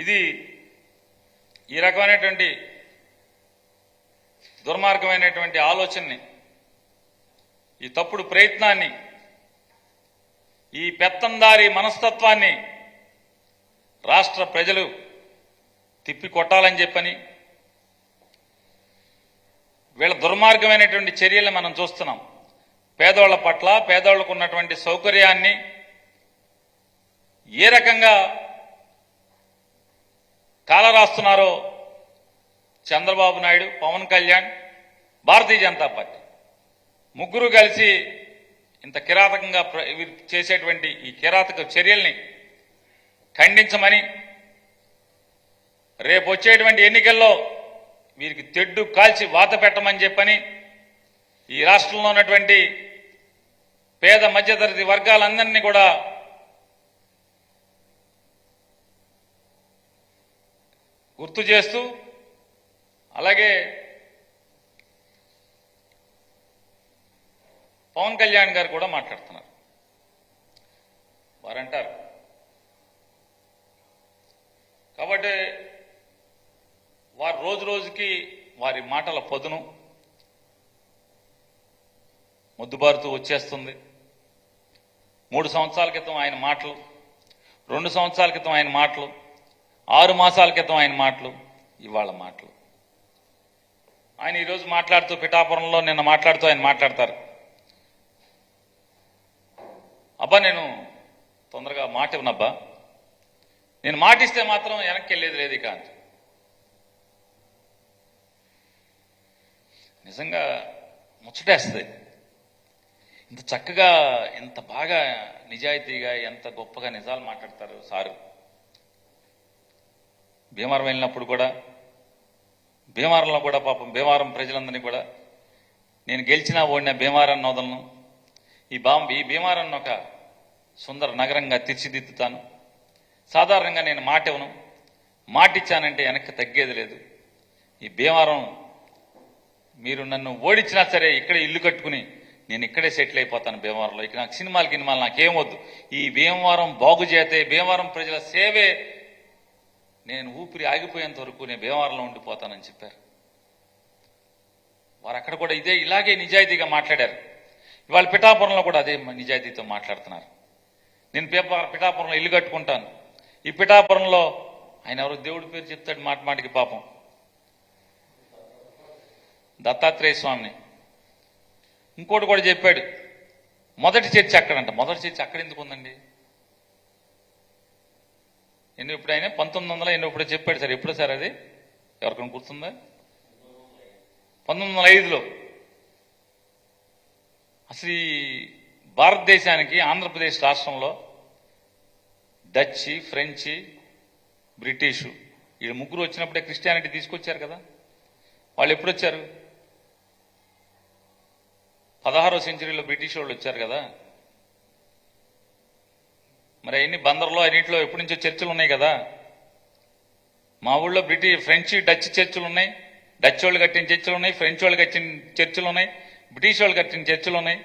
ఇది ఈ రకమైనటువంటి దుర్మార్గమైనటువంటి ఆలోచనని ఈ తప్పుడు ప్రయత్నాన్ని ఈ పెత్తందారి మనస్తత్వాన్ని రాష్ట్ర ప్రజలు తిప్పి కొట్టాలని చెప్పని వీళ్ళ దుర్మార్గమైనటువంటి చర్యలు మనం చూస్తున్నాం. పేదోళ్ళ పట్ల పేదోళ్ళకు ఉన్నటువంటి సౌకర్యాన్ని ఏ రకంగా కాలరాస్తున్నారో చంద్రబాబు నాయుడు పవన్ కళ్యాణ్ భారతీయ జనతా పార్టీ. ముగ్గురు కలిసి ఇంత కిరాతకంగా ప్ర- వీరు చేసేటువంటి ఈ కిరాతక చర్యల్ని ఖండించమని రేపు వచ్చేటువంటి ఎన్నికల్లో వీరికి తెడ్డు కాల్చి వాత పెట్టమని చెప్పని ఈ రాష్ట్రంలో ఉన్నటువంటి పేద మధ్యతరగతి వర్గాలందరినీ కూడా గుర్తు చేస్తూ అలాగే పవన్ కళ్యాణ్ గారు కూడా మాట్లాడుతున్నారు. వారంటారు. కాబట్టి వారు రోజు రోజుకి వారి మాటల పదును ముద్దుబారుతూ వచ్చేస్తుంది. మూడు సంవత్సరాల క్రితం ఆయన మాటలు రెండు సంవత్సరాల క్రితం ఆయన మాటలు ఆరు మాసాల క్రితం ఆయన మాటలు ఇవాళ మాటలు. ఆయన ఈరోజు మాట్లాడుతూ పిఠాపురంలో నిన్న మాట్లాడుతూ ఆయన మాట్లాడతారు. అబ్బా నేను తొందరగా మాట ఇవ్వనబ్బా. నేను మాటిస్తే మాత్రం వెనక్కి వెళ్ళేది లేదు ఇక నిజంగా ముచ్చటేస్తుంది. ఇంత చక్కగా ఇంత బాగా నిజాయితీగా ఎంత గొప్పగా నిజాలు మాట్లాడతారు సారు. భీమవరం వెళ్ళినప్పుడు కూడా భీమవరంలో కూడా పాపం భీమవరం ప్రజలందరినీ కూడా నేను గెలిచినా ఓడిన భీమవరం నోదలను ఈ బాం ఈ భీమవరాన్ని ఒక సుందర నగరంగా తీర్చిదిద్దుతాను. సాధారణంగా నేను మాట ఇవ్వను మాటిచ్చానంటే వెనక్కి తగ్గేది లేదు. ఈ భీమవరం మీరు నన్ను ఓడించినా సరే ఇక్కడే ఇల్లు కట్టుకుని నేను ఇక్కడే సెటిల్ అయిపోతాను భీమవరంలో. ఇక నాకు సినిమాలు గినిమాలు నాకేం వద్దు. ఈ భీమవరం బాగు చేతే భీమవరం ప్రజల సేవే నేను ఊపిరి ఆగిపోయేంత వరకు నేను భీమవరంలో ఉండిపోతానని చెప్పారు. వారు అక్కడ కూడా ఇదే ఇలాగే నిజాయితీగా మాట్లాడారు. ఇవాళ పిఠాపురంలో కూడా అదే నిజాయితీతో మాట్లాడుతున్నారు. నేను పిఠాపురంలో ఇల్లు కట్టుకుంటాను. ఈ పిఠాపురంలో ఆయన ఎవరో దేవుడి పేరు చెప్తాడు మాట మాటికి పాపం. దత్తాత్రేయ స్వామిని. ఇంకోటి కూడా చెప్పాడు. మొదటి చర్చ అక్కడంట. మొదటి చర్చ అక్కడ ఎందుకు ఉందండి? ఎన్ని ఇప్పుడు ఆయన పంతొమ్మిది వందల ఎన్నో ఇప్పుడు చెప్పాడు సార్. ఎప్పుడు సార్ అది? ఎవరికైనా గుర్తుందా? పంతొమ్మిది వందల ఐదులో అసలు ఈ భారతదేశానికి ఆంధ్రప్రదేశ్ రాష్ట్రంలో డచ్చి ఫ్రెంచి బ్రిటిషు వీళ్ళు ముగ్గురు వచ్చినప్పుడే క్రిస్టియానిటీ తీసుకొచ్చారు కదా. వాళ్ళు ఎప్పుడు వచ్చారు? పదహారో సెంచరీలో బ్రిటిష్ వాళ్ళు వచ్చారు కదా. మరి ఎన్ని బందర్లో అన్నింటిలో ఎప్పటి నుంచో చర్చలు ఉన్నాయి కదా. మా ఊళ్ళో బ్రిటిష్ ఫ్రెంచ్ డచ్ చర్చలు ఉన్నాయి. డచ్ వాళ్ళు కట్టిన చర్చలు ఉన్నాయి ఫ్రెంచ్ వాళ్ళు కట్టిన చర్చలు ఉన్నాయి బ్రిటిష్ వాళ్ళు కట్టిన చర్చలు ఉన్నాయి.